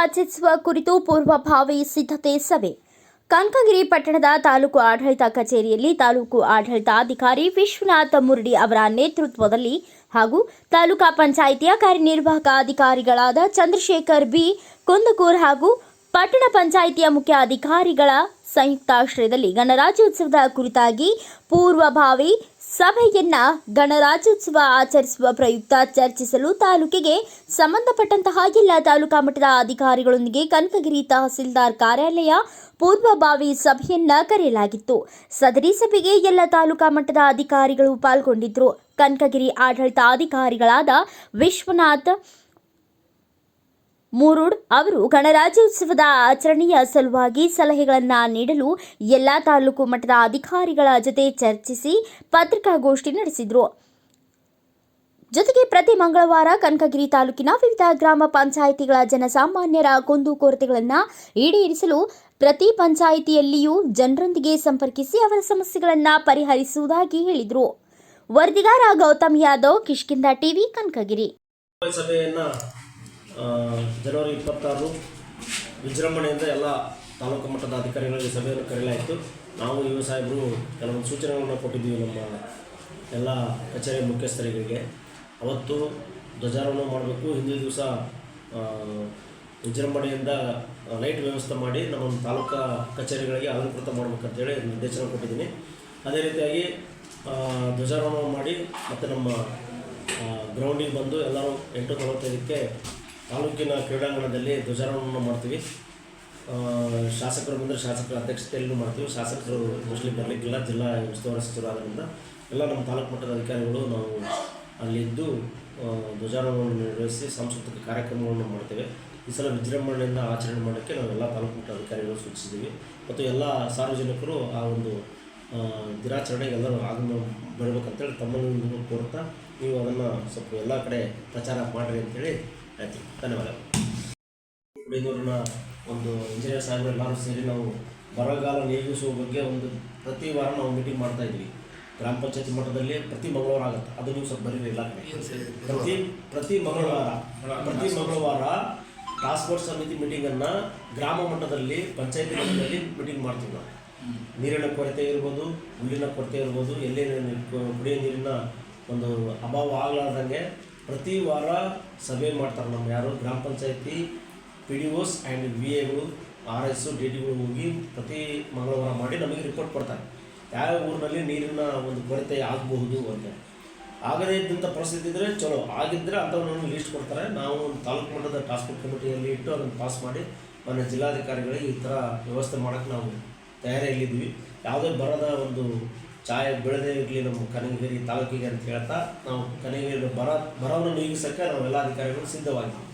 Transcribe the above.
ಆಚರಿಸುವ ಕುರಿತು ಪೂರ್ವಭಾವಿ ಸಿದ್ಧತೆ ಸಭೆ. ಕನಕಗಿರಿ ಪಟ್ಟಣದ ತಾಲೂಕು ಆಡಳಿತ ಕಚೇರಿಯಲ್ಲಿ ತಾಲೂಕು ಆಡಳಿತಾಧಿಕಾರಿ ವಿಶ್ವನಾಥ ಮುರಡಿ ಅವರ ನೇತೃತ್ವದಲ್ಲಿ ಹಾಗೂ ತಾಲೂಕಾ ಪಂಚಾಯಿತಿಯ ಕಾರ್ಯನಿರ್ವಾಹಕ ಅಧಿಕಾರಿಗಳಾದ ಚಂದ್ರಶೇಖರ್ ಬಿ, ಕುಂದಕೂರ್ ಹಾಗೂ ಪಟ್ಟಣ ಪಂಚಾಯಿತಿಯ ಮುಖ್ಯ ಅಧಿಕಾರಿಗಳ ಸಂಯುಕ್ತಾಶ್ರಯದಲ್ಲಿ ಗಣರಾಜ್ಯೋತ್ಸವದ ಕುರಿತಾಗಿ ಪೂರ್ವಭಾವಿ ಸಭೆಯನ್ನ ಗಣರಾಜ್ಯೋತ್ಸವ ಆಚರಿಸುವ ಪ್ರಯುಕ್ತ ಚರ್ಚಿಸಲು ತಾಲೂಕಿಗೆ ಸಂಬಂಧಪಟ್ಟಂತಹ ಎಲ್ಲ ತಾಲೂಕಾ ಮಟ್ಟದ ಅಧಿಕಾರಿಗಳೊಂದಿಗೆ ಕನಕಗಿರಿ ತಹಸೀಲ್ದಾರ್ ಕಾರ್ಯಾಲಯ ಪೂರ್ವಭಾವಿ ಸಭೆಯನ್ನ ಕರೆಯಲಾಗಿತ್ತು. ಸದರಿ ಸಭೆಗೆ ಎಲ್ಲ ತಾಲೂಕಾ ಮಟ್ಟದ ಅಧಿಕಾರಿಗಳು ಪಾಲ್ಗೊಂಡಿದ್ರು. ಕನಕಗಿರಿ ಆಡಳಿತಾಧಿಕಾರಿಗಳಾದ ವಿಶ್ವನಾಥ್ ಮೂರುಡ್ ಅವರು ಗಣರಾಜ್ಯೋತ್ಸವದ ಆಚರಣೆಯ ಸಲುವಾಗಿ ಸಲಹೆಗಳನ್ನು ನೀಡಲು ಎಲ್ಲ ತಾಲೂಕು ಮಟ್ಟದ ಅಧಿಕಾರಿಗಳ ಜೊತೆ ಚರ್ಚಿಸಿ ಪತ್ರಿಕಾಗೋಷ್ಠಿ ನಡೆಸಿದರು. ಜೊತೆಗೆ ಪ್ರತಿ ಮಂಗಳವಾರ ಕನಕಗಿರಿ ತಾಲೂಕಿನ ವಿವಿಧ ಗ್ರಾಮ ಪಂಚಾಯಿತಿಗಳ ಜನಸಾಮಾನ್ಯರ ಕುಂದು ಕೊರತೆಗಳನ್ನು ಈಡೇರಿಸಲು ಪ್ರತಿ ಪಂಚಾಯಿತಿಯಲ್ಲಿಯೂ ಜನರೊಂದಿಗೆ ಸಂಪರ್ಕಿಸಿ ಅವರ ಸಮಸ್ಯೆಗಳನ್ನು ಪರಿಹರಿಸುವುದಾಗಿ ಹೇಳಿದರು. ವರದಿಗಾರ ಗೌತಮ್ ಯಾದವ್ ಕಿಷ್ಕಿಂದ ಟಿವಿ, ಕನಕಗಿರಿ. ಜನವರಿ ಇಪ್ಪತ್ತಾರು ವಿಜೃಂಭಣೆಯಿಂದ ಎಲ್ಲ ತಾಲೂಕು ಮಟ್ಟದ ಅಧಿಕಾರಿಗಳಿಗೆ ಸಭೆಯನ್ನು ಕರೆಯಲಾಯಿತು. ನಾವು ಯುವ ಸಾಹೇಬರು ಕೆಲವೊಂದು ಸೂಚನೆಗಳನ್ನು ಕೊಟ್ಟಿದ್ದೀವಿ ನಮ್ಮ ಎಲ್ಲ ಕಚೇರಿ ಮುಖ್ಯಸ್ಥರಿಗೆ ಅವತ್ತು ಧ್ವಜಾರೋಹಣ ಮಾಡಬೇಕು. ಹಿಂದಿನ ದಿವಸ ವಿಜೃಂಭಣೆಯಿಂದ ಲೈಟ್ ವ್ಯವಸ್ಥೆ ಮಾಡಿ ನಮ್ಮ ತಾಲೂಕಾ ಕಚೇರಿಗಳಿಗೆ ಅಲಂಕೃತ ಮಾಡಬೇಕಂತೇಳಿ ನಿರ್ದೇಶನ ಕೊಟ್ಟಿದ್ದೀನಿ. ಅದೇ ರೀತಿಯಾಗಿ ಧ್ವಜಾರೋಹಣ ಮಾಡಿ ಮತ್ತು ನಮ್ಮ ಗ್ರೌಂಡಿಗೆ ಬಂದು ಎಲ್ಲರೂ ಎಂಟು ನಲವತ್ತೈದಕ್ಕೆ ತಾಲೂಕಿನ ಕ್ರೀಡಾಂಗಣದಲ್ಲಿ ಧ್ವಜಾರೋಹಣ ಮಾಡ್ತೀವಿ. ಶಾಸಕರು ಬಂದರೆ ಶಾಸಕರ ಅಧ್ಯಕ್ಷತೆಯಲ್ಲೂ ಮಾಡ್ತೀವಿ. ಶಾಸಕರು ಮೋಸ್ಟ್ಲಿ ಬರಲಿಕ್ಕಿಲ್ಲ. ಜಿಲ್ಲಾ ಉಸ್ತುವಾರಿ ಸಚಿವರಾದ್ರಿಂದ ಎಲ್ಲ ನಮ್ಮ ತಾಲೂಕು ಮಟ್ಟದ ಅಧಿಕಾರಿಗಳು ನಾವು ಅಲ್ಲಿದ್ದು ಧ್ವಜಾರೋಹಣ ನಿರ್ವಹಿಸಿ ಸಾಂಸ್ಕೃತಿಕ ಕಾರ್ಯಕ್ರಮಗಳನ್ನು ಮಾಡ್ತೇವೆ. ಈ ಸಲ ವಿಜೃಂಭಣೆಯಿಂದ ಆಚರಣೆ ಮಾಡೋಕ್ಕೆ ನಾವು ಎಲ್ಲ ತಾಲೂಕು ಮಟ್ಟದ ಅಧಿಕಾರಿಗಳು ಸೂಚಿಸಿದ್ದೀವಿ. ಮತ್ತು ಎಲ್ಲ ಸಾರ್ವಜನಿಕರು ಆ ಒಂದು ದಿನಾಚರಣೆಗೆ ಎಲ್ಲರೂ ಆಗಮನ ಬರಬೇಕಂತೇಳಿ ತಮ್ಮನ್ನು ಕೋರ್ತಾ ನೀವು ಅದನ್ನು ಸ್ವಲ್ಪ ಎಲ್ಲ ಕಡೆ ಪ್ರಚಾರ ಮಾಡಿರಿ ಅಂತೇಳಿ ಆಯ್ತು ಧನ್ಯವಾದ. ಒಂದು ಇಂಜಿನಿಯರ್ ಸಾಹೇಬರು ಎಲ್ಲರೂ ಸೇರಿ ನಾವು ಬರಗಾಲ ನೀಗಿಸುವ ಬಗ್ಗೆ ಒಂದು ಪ್ರತಿ ವಾರ ನಾವು ಮೀಟಿಂಗ್ ಮಾಡ್ತಾ ಇದ್ವಿ. ಗ್ರಾಮ ಪಂಚಾಯತಿ ಮಟ್ಟದಲ್ಲಿ ಪ್ರತಿ ಮಂಗಳವಾರ ಆಗುತ್ತೆ. ಅದು ನೀವು ಸ್ವಲ್ಪ ಬರೀರಿ ಇಲಾಖೆ ಪ್ರತಿ ಪ್ರತಿ ಮಂಗಳವಾರ ಪ್ರತಿ ಮಂಗಳವಾರ ಟಾಸ್ಕ್ ಫೋರ್ಸ್ ಸಮಿತಿ ಮೀಟಿಂಗನ್ನು ಗ್ರಾಮ ಮಟ್ಟದಲ್ಲಿ ಪಂಚಾಯತಿ ಮಟ್ಟದಲ್ಲಿ ಮೀಟಿಂಗ್ ಮಾಡ್ತೀವಿ ನಾವು. ನೀರಿನ ಕೊರತೆ ಇರ್ಬೋದು ಹುಲ್ಲಿನ ಕೊರತೆ ಇರ್ಬೋದು ಎಲ್ಲೇ ಕುಡಿಯೋ ನೀರಿನ ಒಂದು ಅಭಾವ ಆಗಲಾರ್ದಂಗೆ ಪ್ರತಿ ವಾರ ಸಭೆ ಮಾಡ್ತಾರೆ ನಮ್ಮ ಯಾರು ಗ್ರಾಮ ಪಂಚಾಯತಿ P D Os and V ಎಗಳು ಆರ್ ಎಸ್ಸು ಡಿ ಡಿಗಳು ಹೋಗಿ ಪ್ರತಿ ಮಂಗಳವಾರ ಮಾಡಿ ನಮಗೆ ರಿಪೋರ್ಟ್ ಕೊಡ್ತಾರೆ. ಯಾವ ಊರಿನಲ್ಲಿ ನೀರಿನ ಒಂದು ಕೊರತೆ ಆಗಬಹುದು ಅಂತ. ಆಗದೇ ಇದ್ದಂಥ ಪರಿಸ್ಥಿತಿ ಇದ್ದರೆ ಚಲೋ. ಆಗಿದ್ದರೆ ಅಂಥವ್ರನ್ನ ಲೀಸ್ಟ್ ಕೊಡ್ತಾರೆ. ನಾವು ತಾಲೂಕು ಮಟ್ಟದ ಟಾಸ್ಕ್ ಫೋರ್ಸ್ ಕಮಿಟಿಯಲ್ಲಿ ಇಟ್ಟು ಅದನ್ನು ಪಾಸ್ ಮಾಡಿ ಮನೆ ಜಿಲ್ಲಾಧಿಕಾರಿಗಳಿಗೆ ಈ ಥರ ವ್ಯವಸ್ಥೆ ಮಾಡೋಕ್ಕೆ ನಾವು ತಯಾರಿಯಲ್ಲಿದ್ದೀವಿ ಯಾವುದೇ ಬರದ ಒಂದು ಛಾಯೆ ಬೆಳೆದೇ ಇರಲಿ ನಮ್ಮ ಕನಗಿರಿ ತಾಲೂಕಿಗೆ ಅಂತ ಹೇಳ್ತಾ ನಾವು ಕನಗಿರಿ ಬರ ಬರವನ್ನು ನೀಗಿಸೋಕ್ಕೆ ನಾವೆಲ್ಲ ಅಧಿಕಾರಿಗಳು ಸಿದ್ಧವಾಗಿದ್ದೀವಿ.